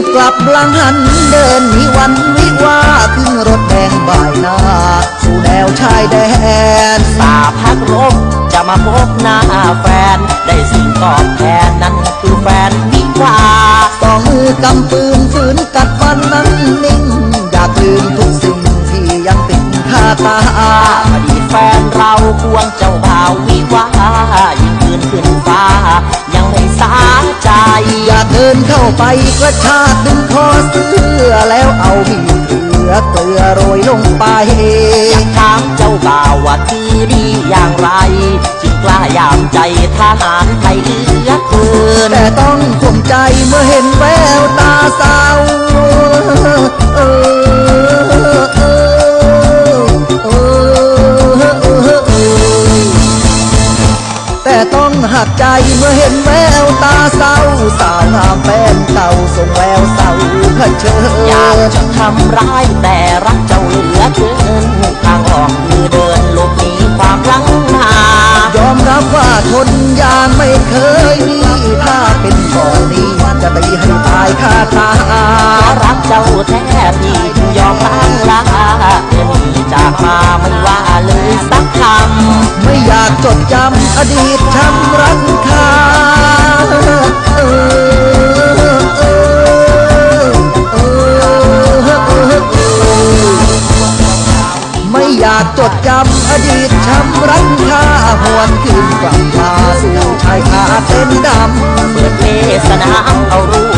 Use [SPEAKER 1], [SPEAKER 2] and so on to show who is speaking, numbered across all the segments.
[SPEAKER 1] บกลับหลังหันเดินนีวันวิวาขึ้นรถแดงบ่ายนาสู่แนวชายแดน
[SPEAKER 2] ตาพักรบจะมาพบหน้าแฟน ได้สิ่งตอบแทนนั้นคือแฟนวิวาห์
[SPEAKER 1] สองมือกำปืนฝืนกัดฟันนั้นนิ่ง อยากลืมทุกสิ่งที่ยังติดคาตา
[SPEAKER 2] อดีตแฟนเราควงเจ้า ไป
[SPEAKER 1] กระชากดึงคอเสื้อแล้วเอามีดเกลือเกลือโรยลงไป
[SPEAKER 2] อยากถามเจ้าบ่าวว่าคือดีอย่างไร จึงกล้ายามใจทหารไทยเหลือเกิน
[SPEAKER 1] แต่ต้อง ต้องหักใจเมื่อเห็นแววตาเศร้าสาวงามแฟนเก่าส่งแววเศร้าเผชิ
[SPEAKER 2] อยาก
[SPEAKER 1] ญ
[SPEAKER 2] จะทำร้ายแต่รักเจ้าเหลือเกินทางออกคือเดินหลบหนีความรังหาย
[SPEAKER 1] อมรับว่าทนยางไม่เคยมีถ้าเป็นก่อนนี้จะตีให้ตายคาตา
[SPEAKER 2] มาไม่ว่าเลยสักคำ
[SPEAKER 1] ไม่อยากจดจำอดีตช้ำรักคาไม่อยากจดจำอดีตช้ำรักคาหวนคืนกลับมาสู่ชายคาเต้นดำ
[SPEAKER 2] เปิดเทศนาเอารู้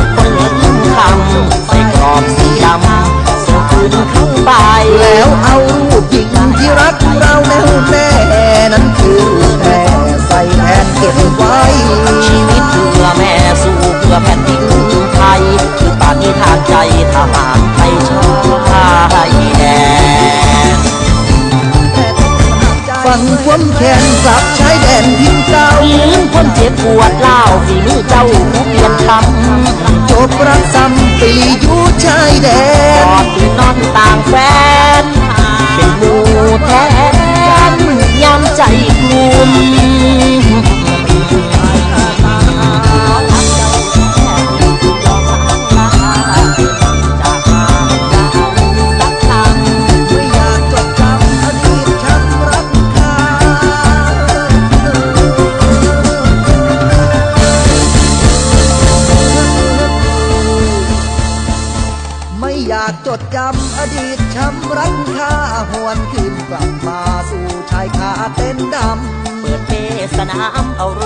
[SPEAKER 2] รั
[SPEAKER 1] กเราแน่วแน่นั้นคือรูปแม่ใส่แทนเก็บไว้
[SPEAKER 2] ชีวิตเพื่อแม่สู้เพื่อแผ่นดินไทยคือปาฏิทานใจทหารไทยชายแดน
[SPEAKER 1] ฟังความแค้นกลับชายแดนทิ้งเก่า
[SPEAKER 2] ยืนพ้นเจ็บปวดเล่าฝีมือเจ้าผู้เปลี่ยนคำ
[SPEAKER 1] จบรักซ้ำปีอยู่ชายแด
[SPEAKER 2] ก
[SPEAKER 1] น ดจำอดีตช้ำรักคาหวนคืนกลับมาสู่ชายคาเต้นดำ
[SPEAKER 2] เปิดเทศนาเอาร